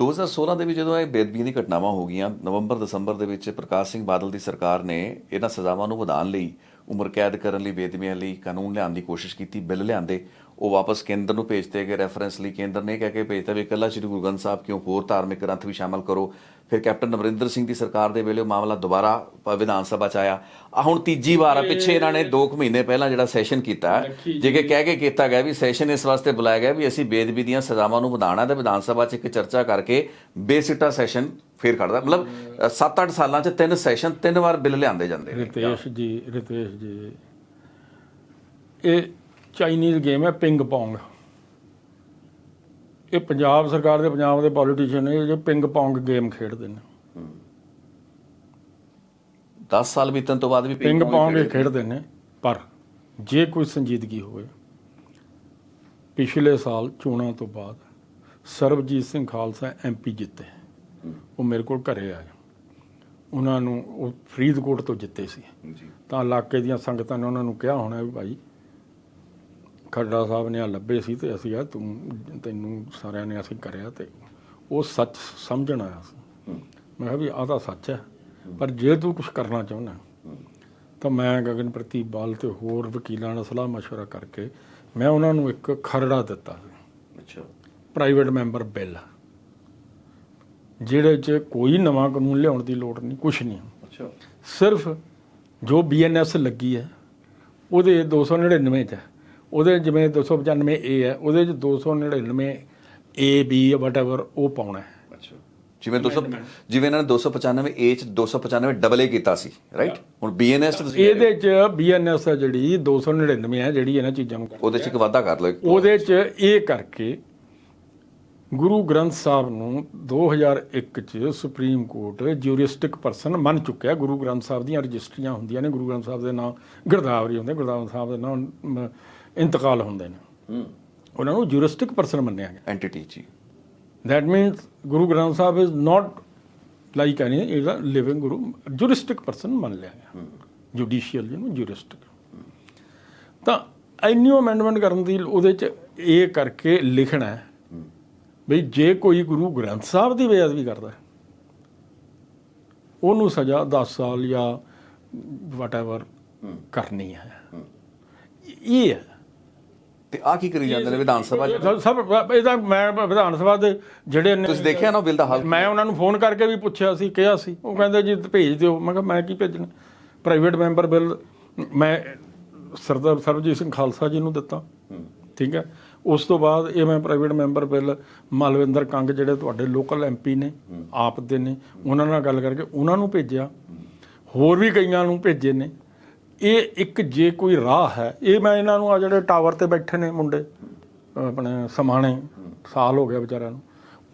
2016 ਦੇ ਵਿੱਚ ਜਦੋਂ ਇਹ ਬੇਦਬੀ ਦੀ ਘਟਨਾਵਾਂ ਹੋ ਗਈਆਂ, ਨਵੰਬਰ, ਦਸੰਬਰ ਦੇ ਵਿੱਚ ਪ੍ਰਕਾਸ਼ ਸਿੰਘ ਬਾਦਲ ਦੀ ਸਰਕਾਰ ਨੇ ਇਹਨਾਂ ਸਜ਼ਾਵਾਂ ਨੂੰ ਵਧਾਉਣ ਲਈ ਉਮਰ ਕੈਦ ਕਰਨ ਲਈ ਬੇਦਬੀਆਂ ਲਈ ਕਾਨੂੰਨ ਲਿਆਉਣ ਦੀ ਕੋਸ਼ਿਸ਼ ਕੀਤੀ, ਬਿੱਲ ਲਿਆਂਦੇ। ਉਹ ਵਾਪਸ ਕੇਂਦਰ ਨੂੰ ਭੇਜਤੇ ਗਏ ਰੈਫਰੈਂਸ ਲਈ ਕੇਂਦਰ ਨੇ ਕਹਿ ਕੇ ਭੇਜਤਾ ਵੀ ਇਕੱਲਾ ਸ੍ਰੀ ਗੁਰੂ ਗ੍ਰੰਥ ਸਾਹਿਬ ਕਿਉਂ ਹੋਰ ਧਾਰਮਿਕ ਗ੍ਰੰਥ ਵੀ ਸ਼ਾਮਲ ਕਰੋ। ਫਿਰ ਕੈਪਟਨ ਅਮਰਿੰਦਰ ਸਿੰਘ ਦੀ ਸਰਕਾਰ ਦੇ ਵੇਲੇ ਉਹ ਮਾਮਲਾ ਦੁਬਾਰਾ ਵਿਧਾਨ ਸਭਾ ਚ ਆਇਆ। ਆ ਹੁਣ ਤੀਜੀ ਵਾਰ ਆ ਪਿੱਛੇ ਇਹਨਾਂ ਨੇ 2 ਮਹੀਨੇ ਪਹਿਲਾਂ ਜਿਹੜਾ ਸੈਸ਼ਨ ਕੀਤਾ ਜੇ। ਕਿ ਕਹਿ ਕੇ ਕੀਤਾ ਗਿਆ ਵੀ ਸੈਸ਼ਨ ਇਸ ਵਾਸਤੇ ਬੁਲਾਇਆ ਗਿਆ ਵੀ ਅਸੀਂ ਬੇਦਬੀ ਦੀਆਂ ਸਜ਼ਾਵਾਂ ਨੂੰ ਵਧਾਉਣਾ ਤੇ ਵਿਧਾਨ ਸਭਾ 'ਚ ਇੱਕ ਚਰਚਾ ਕਰਕੇ ਬੇਸਿੱਟਾ ਸੈਸ਼ਨ ਫੇਰ ਕੱਢਦਾ ਮਤਲਬ 7-8 ਸਾਲਾਂ 'ਚ ਤਿੰਨ ਸੈਸ਼ਨ ਤਿੰਨ ਵਾਰ ਬਿੱਲ ਲਿਆਂਦੇ ਜਾਂਦੇ ਨੇ। ਰਿਤੇਸ਼ ਜੀ ਰਿਤੇਸ਼ ਜੀ। ਇਹ ਚਾਈਨੀਜ਼ ਗੇਮ ਹੈ ਪਿੰਗ ਪੋਂਗ। ਇਹ ਪੰਜਾਬ ਸਰਕਾਰ ਦੇ ਪੰਜਾਬ ਦੇ ਪੋਲੀਟੀਸ਼ੀਅਨ ਨੇ ਜਿਹੜੇ ਪਿੰਗ ਪੋਂਗ ਗੇਮ ਖੇਡਦੇ ਨੇ। 10 ਸਾਲ ਬੀਤਣ ਤੋਂ ਬਾਅਦ ਵੀ ਪਿੰਗ ਪੌਂਗ ਖੇਡਦੇ ਨੇ। ਪਰ ਜੇ ਕੋਈ ਸੰਜੀਦਗੀ ਹੋਵੇ ਪਿਛਲੇ ਸਾਲ ਚੋਣਾਂ ਤੋਂ ਬਾਅਦ ਸਰਬਜੀਤ ਸਿੰਘ ਖਾਲਸਾ ਐਮਪੀ ਜਿੱਤੇ। ਉਹ ਮੇਰੇ ਕੋਲ ਘਰੇ ਆਏ। ਉਹਨਾਂ ਨੂੰ ਉਹ ਫਰੀਦਕੋਟ ਤੋਂ ਜਿੱਤੇ ਸੀ। ਤਾਂ ਇਲਾਕੇ ਦੀਆਂ ਸੰਗਤਾਂ ਨੇ ਉਹਨਾਂ ਨੂੰ ਕਿਹਾ ਹੋਣਾ ਵੀ ਭਾਈ ਖੱਡਾ ਸਾਹਿਬ ਨੇ ਆ ਲੱਭੇ ਸੀ ਤੇ ਅਸੀਂ ਆ ਤੂੰ ਤੈਨੂੰ ਸਾਰਿਆਂ ਨੇ ਅਸੀਂ ਕਰਿਆ ਤੇ ਉਹ ਸੱਚ ਸਮਝਣ ਆਇਆ ਸੀ ਮੈਂ ਕਿਹਾ ਵੀ ਆਹ ਤਾਂ ਸੱਚ ਹੈ ਪਰ ਜੇ ਤੂੰ ਕੁਝ ਕਰਨਾ ਚਾਹੁੰਦਾ ਤਾਂ ਮੈਂ ਗਗਨਪ੍ਰਤੀ ਬਾਲ ਤੇ ਹੋਰ ਵਕੀਲਾਂ ਨਾਲ ਸਲਾਹ مشورہ ਕਰਕੇ ਮੈਂ ਉਹਨਾਂ ਨੂੰ ਇੱਕ ਖਰੜਾ ਦਿੱਤਾ ਅੱਛਾ ਪ੍ਰਾਈਵੇਟ ਮੈਂਬਰ ਬਿੱਲ ਜਿਹੜੇ 'ਚ ਕੋਈ ਨਵਾਂ ਕਾਨੂੰਨ ਲਿਆਉਣ ਦੀ ਲੋੜ ਨਹੀਂ ਕੁਝ ਨਹੀਂ ਅੱਛਾ ਸਿਰਫ ਜੋ ਬੀਐਨਐਸ ਲੱਗੀ ਹੈ ਉਹਦੇ 299 ਚ ਹੈ। ਉਹਦੇ ਜਿਵੇਂ 295 ਏ ਹੈ ਉਹਦੇ ਚ 299 ਏ ਬੀ ਵਟਐਵਰ ਉਹ ਪਾਉਣਾ ਹੈ। ਅੱਛਾ। ਜਿਵੇਂ 200 ਜਿਵੇਂ ਇਹਨਾਂ ਨੇ 295 ਏ ਚ 295 ਡਬਲ ਏ ਕੀਤਾ ਸੀ ਰਾਈਟ ਹੁਣ ਬੀਐਨਐਸ ਇਹਦੇ ਚ ਬੀਐਨਐਸ ਹੈ ਜਿਹੜੀ 299 ਹੈ ਜਿਹੜੀ ਇਹਨਾਂ ਚੀਜ਼ਾਂ ਨੂੰ ਉਹਦੇ ਚ ਇੱਕ ਵਾਧਾ ਕਰ ਲਓ। ਉਹਦੇ ਚ ਇਹ ਕਰਕੇ ਗੁਰੂ ਗ੍ਰੰਥ ਸਾਹਿਬ ਨੂੰ 2001 ਚ ਸੁਪਰੀਮ ਕੋਰਟ ਜਿਊਰਿਸਟਿਕ ਪਰਸਨ ਮੰਨ ਚੁੱਕਿਆ। ਗੁਰੂ ਗ੍ਰੰਥ ਸਾਹਿਬ ਦੀਆਂ ਰਜਿਸਟਰੀਆਂ ਹੁੰਦੀਆਂ ਨੇ। ਗੁਰੂ ਗ੍ਰੰਥ ਸਾਹਿਬ ਦੇ ਨਾਮ ਗਿਰਦਾਵਰੀ ਹੁੰਦੇ ਗੁਰਦਾਵਰੀ ਸਾਹਿਬ ਦੇ ਨਾਮ ਇੰਤਕਾਲ ਹੁੰਦੇ ਨੇ। ਹੂੰ। ਉਹਨਾਂ ਨੂੰ ਜਿਊਰਿਸਟਿਕ ਪਰਸਨ ਮੰਨਿਆ ਗਿਆ। ਐਂਟੀਟੀ ਜੀ। That means guru granth sahib is not like any is a living guru juristic person ਮੰਨ ਲਿਆ ਗਿਆ। ਜੁਡੀਸ਼ੀਅਲ ਜਿਹਨੂੰ juristic ਤਾਂ ਐਨਿਊ ਅਮੈਂਡਮੈਂਟ ਕਰਨ ਦੀ ਉਹਦੇ ਚ ਇਹ ਕਰਕੇ ਲਿਖਣਾ ਵੀ ਜੇ ਕੋਈ ਗੁਰੂ ਗ੍ਰੰਥ ਸਾਹਿਬ ਦੀ ਬੇਅਦਬੀ ਕਰਦਾ ਉਹਨੂੰ ਸਜ਼ਾ 10 ਸਾਲ ਜਾਂ ਵਟਐਵਰ ਕਰਨੀ ਹੈ। ਇਹ ਹੈ। ਤੇ ਆ ਕੀ ਕਰੀ ਜਾਂਦੇ ਨੇ ਵਿਧਾਨ ਸਭਾ ਚ? ਸਭ- ਸਭ ਇਹਦਾ ਮੈਂ ਵਿਧਾਨ ਸਭਾ ਦੇ ਜਿਹੜੇ ਨੇ ਤੁਸੀਂ ਦੇਖਿਆ ਨਾ ਬਿੱਲ ਦਾ ਹੱਲ? ਮੈਂ ਉਹਨਾਂ ਨੂੰ ਫੋਨ ਕਰਕੇ ਵੀ ਪੁੱਛਿਆ ਸੀ ਕਿਹਾ ਸੀ। ਉਹ ਕਹਿੰਦੇ ਜੀ ਭੇਜ ਦਿਓ। ਮੈਂ ਕਿਹਾ ਮੈਂ ਕੀ ਭੇਜਣਾ? ਪ੍ਰਾਈਵੇਟ ਮੈਂਬਰ ਬਿੱਲ ਮੈਂ ਸਰਦਾਰ ਸਰਬਜੀਤ ਸਿੰਘ ਖਾਲਸਾ ਜੀ ਨੂੰ ਦਿੱਤਾ। ਠੀਕ ਹੈ? ਉਸ ਤੋਂ ਬਾਅਦ ਇਹ ਮੈਂ private member bill Malvinder Kang ਜਿਹੜੇ ਤੁਹਾਡੇ ਲੋਕਲ ਐਮਪੀ ਨੇ ਆਪ ਦੇ ਨੇ ਉਹਨਾਂ ਨਾਲ ਗੱਲ ਕਰਕੇ ਉਹਨਾਂ ਨੂੰ ਭੇਜਿਆ। ਹੋਰ ਵੀ ਕਈਆਂ ਨੂੰ ਭੇਜੇ ਨੇ। ਇਹ ਇੱਕ ਜੇ ਕੋਈ ਰਾਹ ਹੈ, ਇਹ ਮੈਂ ਇਹਨਾਂ ਨੂੰ ਆ ਜਿਹੜੇ ਟਾਵਰ ਤੇ ਬੈਠੇ ਨੇ ਮੁੰਡੇ, ਆਪਣੇ ਸਮਾਣੇ, ਸਾਲ ਹੋ ਗਿਆ ਵਿਚਾਰਿਆਂ ਨੂੰ,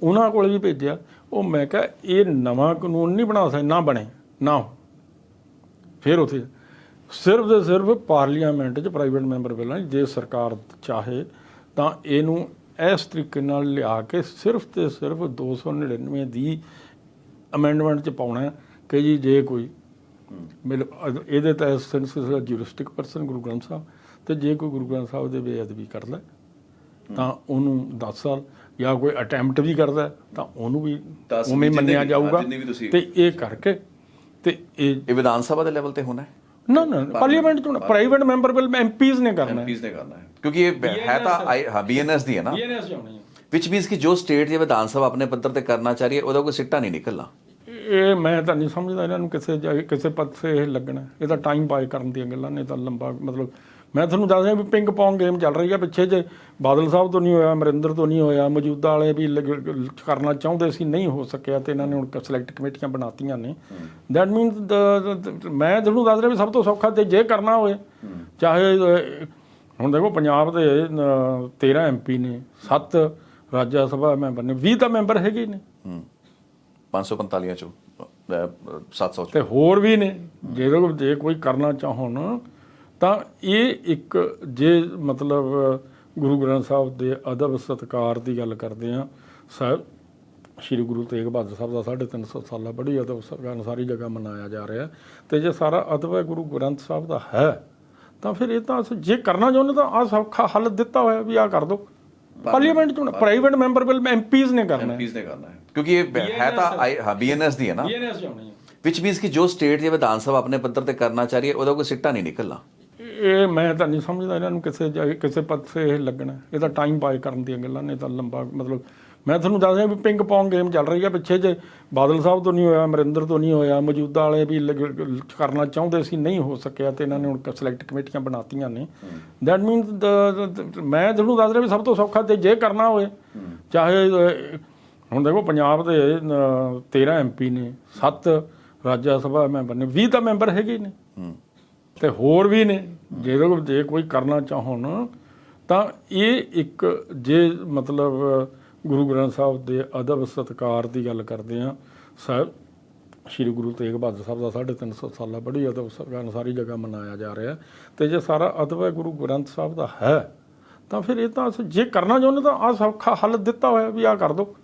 ਉਹਨਾਂ ਕੋਲ ਵੀ ਭੇਜਿਆ। ਉਹ ਮੈਂ ਕਿਹਾ, ਇਹ ਨਵਾਂ ਕਾਨੂੰਨ ਨਹੀਂ ਬਣਾ ਸਕਦੇ, ਨਾ ਬਣੇ, ਨਾ ਫਿਰ ਉਥੇ, ਸਿਰਫ ਤੇ ਸਿਰਫ ਪਾਰਲੀਮੈਂਟ 'ਚ ਪ੍ਰਾਈਵੇਟ ਮੈਂਬਰ ਬਿੱਲਾਂ ਜੇ ਸਰਕਾਰ ਚਾਹੇ, ਤਾਂ ਇਹਨੂੰ ਇਸ ਤਰੀਕੇ ਨਾਲ ਲਿਆ ਕੇ ਸਿਰਫ ਤੇ ਸਿਰਫ 299 ਦੀ ਅਮੈਂਡਮੈਂਟ 'ਚ ਪਾਉਣਾ ਕਿ ਜੀ ਜੇ ਕੋਈ ਮਿਲ ਅਦ- ਇਹਦੇ ਤਾਂ ਸੈਂਸ ਜਿਊਰਿਸਟਿਕ ਪਰਸਨ ਗੁਰੂ ਗ੍ਰੰਥ ਸਾਹਿਬ ਤੇ ਜੇ ਕੋਈ ਗੁਰੂ ਗ੍ਰੰਥ ਸਾਹਿਬ ਦੇ ਬੇਅਦਬੀ ਕਰਦਾ ਤਾਂ ਉਹਨੂੰ 10 ਸਾਲ ਜਾਂ ਕੋਈ ਅਟੈਂਪਟ ਵੀ ਕਰਦਾ ਤਾਂ ਉਹਨੂੰ ਵੀ ਉਵੇਂ ਮੰਨਿਆ ਜਾਊਗਾ। ਹਾਂ, ਤੇ ਇਹ ਕਰਕੇ ਤੇ ਇਹ ਇਹ ਵਿਧਾਨ ਸਭਾ ਦੇ ਲੈਵਲ ਤੇ ਹੋਣਾ ਹੈ? ਨਾ ਨਾ ਪਾਰਲੀਮੈਂਟ ਤੋਂ ਪ੍ਰਾਈਵੇਟ ਮੈਂਬਰ ਬਿੱਲ ਐਮਪੀਜ਼ ਨੇ ਕਰਨਾ ਹੈ। ਐਮਪੀਜ਼ ਨੇ ਕਰਨਾ ਹੈ। ਕਿਉਂਕਿ ਇਹ ਹੈ ਤਾਂ ਆਈ- ਹਾਂ। ਬੀਐਨਐਸ ਦੀ ਹੈ ਨਾ। ਬੀਐਨਐਸ ਜਾਣੀ ਵਿਚ ਮੀਨਸ ਕਿ ਜੋ ਸਟੇਟ ਜੇ ਵਿਧਾਨ ਸਭਾ ਆਪਣੇ ਪੱਧਰ ਤੇ ਕਰਨਾ ਚਾਹ ਰਹੀ ਹੈ ਉਹਦਾ ਕੋਈ ਸਿੱਟਾ ਨਹੀਂ ਨਿਕਲਣਾ। ਇਹ ਮੈਂ ਤਾਂ ਨਹੀਂ ਸਮਝਦਾ ਇਹਨਾਂ ਨੂੰ ਕਿਸੇ ਜਾ- ਕਿਸੇ ਪਾਸੇ ਇਹ ਲੱਗਣਾ। ਇਹ ਤਾਂ ਟਾਈਮ ਪਾਏ ਕਰਨ ਦੀਆਂ ਗੱਲਾਂ ਨੇ ਇਹ ਤਾਂ ਲੰਬਾ ਮਤਲਬ ਮੈਂ ਤੁਹਾਨੂੰ ਦੱਸ ਰਿਹਾ ਵੀ ਪਿੰਗ ਪੌਂਗ ਗੇਮ ਚੱਲ ਰਹੀ ਹੈ ਪਿੱਛੇ ਜੇ ਬਾਦਲ ਸਾਹਿਬ ਤੋਂ ਨਹੀਂ ਹੋਇਆ ਅਮਰਿੰਦਰ ਤੋਂ ਨਹੀਂ ਹੋਇਆ ਮੌਜੂਦਾ ਵਾਲੇ ਵੀ ਲੱਗ- ਕਰਨਾ ਚਾਹੁੰਦੇ ਸੀ ਨਹੀਂ ਹੋ ਸਕਿਆ ਤੇ ਇਹਨਾਂ ਨੇ ਹੁਣ ਸਿਲੈਕਟ ਕਮੇਟੀਆਂ ਬਣਾਤੀਆਂ ਨੇ। ਦੈਟ ਮੀਨਸ ਮੈਂ ਤੁਹਾਨੂੰ ਦੱਸ ਰਿਹਾ ਵੀ ਸਭ ਤੋਂ ਸੌਖਾ ਤੇ ਜੇ ਕਰਨਾ ਹੋਵੇ ਚਾਹੇ ਅਹ, ਹੁਣ ਦੇਖੋ ਪੰਜਾਬ ਦੇ ਅਹ, 13 ਐਮਪੀ ਨੇ 7 ਰਾਜ ਸਭਾ ਮੈਂਬਰ ਨੇ 20 ਤਾਂ ਮੈਂਬਰ ਹੈਗੇ ਹੀ ਨੇ। ਹੂੰ। 545 ਚੋਂ ਅਹ, 700 ਚੋਂ। ਤੇ ਹੋਰ ਵੀ ਨੇ। ਕੋਲ ਜੇ ਕੋਈ ਕਰਨਾ ਚਾਹਣ ਤਾਂ ਇਹ ਇੱਕ ਜੇ ਮਤਲਬ ਗੁਰੂ ਗ੍ਰੰਥ ਸਾਹਿਬ ਦੇ ਅਦਬ ਸਤਕਾਰ ਦੀ ਗੱਲ ਕਰਦੇ ਆ ਸਾਹਿਬ ਸ੍ਰੀ ਗੁਰੂ ਤੇਗ ਬਹਾਦਰ ਸਾਹਿਬ ਦਾ 350 ਸਾਲਾ ਬੜੀ ਅਦਬ ਸਤਕਾਰ ਸਾਰੀ ਜਗ੍ਹਾ ਮਨਾਇਆ ਜਾ ਰਿਹਾ ਤੇ ਜੇ ਸਾਰਾ ਅਦਬ ਹੈ ਗੁਰੂ ਗ੍ਰੰਥ ਸਾਹਿਬ ਦਾ ਹੈ ਤਾਂ ਫਿਰ ਇਹ ਤਾਂ ਜੇ ਕਰਨਾ ਚਾਹੁੰਦੇ ਤਾਂ ਆ ਸੌਖਾ ਹੱਲ ਦਿੱਤਾ ਹੋਇਆ ਵੀ ਆ ਕਰ ਦੋ। ਪਾਰਲੀਮੈਂਟ ਚ ਪ੍ਰਾਈਵੇਟ ਮੈਂਬਰ ਬਿੱਲ ਐਮਪੀਜ਼ ਨੇ ਕਰਨਾ ਐਮਪੀਜ਼ ਨੇ ਕਰਨਾ ਕਿਉਂਕਿ ਇਹ ਹੈ ਤਾਂ ਹਾਂ। ਬੀਐਨਐਸ ਦੀ ਹੈ ਨਾ। ਬੀਐਨਐਸ ਚਾਹੁੰਦੇ ਆ ਵਿਚ ਮੀਨਸ ਕਿ ਜੋ ਸਟੇਟ ਜੇ ਵਿਧਾਨ ਸਭਾ ਆਪਣੇ ਪੱਧਰ ਤੇ ਕਰਨਾ ਚਾਹ ਰਹੀ ਹੈ ਉਹਦਾ ਕੋਈ ਸਿੱਟਾ ਨਹੀਂ ਨਿਕਲਣਾ। ਇਹ ਮੈਂ ਤਾਂ ਨਹੀਂ ਸਮਝਦਾ ਇਹਨਾਂ ਨੂੰ ਕਿਸੇ ਜਾ- ਕਿਸੇ ਪਾਸੇ ਇਹ ਲੱਗਣਾ ਇਹ ਤਾਂ ਟਾਈਮ ਪਾਏ ਕਰਨ ਦੀਆਂ ਗੱਲਾਂ ਨੇ ਤਾਂ ਲੰਬਾ ਮਤਲਬ ਮੈਂ ਤੁਹਾਨੂੰ ਦੱਸ ਰਿਹਾ ਵੀ ਪਿੰਗ ਪੋਂਗ ਗੇਮ ਚੱਲ ਰਹੀ ਹੈ। ਪਿੱਛੇ ਜੇ ਬਾਦਲ ਸਾਹਿਬ ਤੋਂ ਨਹੀਂ ਹੋਇਆ ਅਮਰਿੰਦਰ ਤੋਂ ਨਹੀਂ ਹੋਇਆ ਮੌਜੂਦਾ ਵਾਲੇ ਵੀ ਕਰਨਾ ਚਾਹੁੰਦੇ ਸੀ ਨਹੀਂ ਹੋ ਸਕਿਆ ਤੇ ਇਹਨਾਂ ਨੇ ਹੁਣ ਸਿਲੈਕਟ ਕਮੇਟੀਆਂ ਬਣਾਤੀਆਂ ਨੇ। ਦੈਟ ਮੀਨਸ ਮੈਂ ਤੁਹਾਨੂੰ ਦੱਸ ਰਿਹਾ ਵੀ ਸਭ ਤੋਂ ਸੌਖਾ ਤੇ ਜੇ ਕਰਨਾ ਹੋਵੇ ਚਾਹੇ ਹੁਣ ਦੇਖੋ ਪੰਜਾਬ ਦੇ ਅਹ, 13 ਐਮਪੀ ਨੇ 7 ਰਾਜ ਸਭਾ ਮੈਂਬਰ ਨੇ 20 ਤਾਂ ਮੈਂਬਰ ਹੈਗੇ ਹੀ ਨੇ। ਹੂੰ। ਤੇ ਹੋਰ ਵੀ ਨੇ ਜੇ ਜੇ ਕੋਈ ਕਰਨਾ ਚਾਹਣ ਤਾਂ ਇਹ ਇੱਕ ਜੇ ਮਤਲਬ ਗੁਰੂ ਗ੍ਰੰਥ ਸਾਹਿਬ ਦੇ ਅਦਬ ਸਤਕਾਰ ਦੀ ਗੱਲ ਕਰਦੇ ਆ ਸਾਹਿਬ ਸ੍ਰੀ ਗੁਰੂ ਤੇਗ ਬਹਾਦਰ ਸਾਹਿਬ ਦਾ 350 ਸਾਲਾ ਬੜੀ ਅਦਬ ਸਤਕਾਰ ਸਾਰੀ ਜਗ੍ਹਾ ਮਨਾਇਆ ਜਾ ਰਿਹਾ ਤੇ ਜੇ ਸਾਰਾ ਅਦਬ ਹੈ ਗੁਰੂ ਗ੍ਰੰਥ ਸਾਹਿਬ ਦਾ ਹੈ ਤਾਂ ਫਿਰ ਇਹ ਤਾਂ ਜੇ ਕਰਨਾ ਚਾਹੁੰਦੇ ਤਾਂ ਆ ਸੌਖਾ ਹੱਲ ਦਿੱਤਾ ਹੋਇਆ ਵੀ ਆ ਕਰ ਦੋ।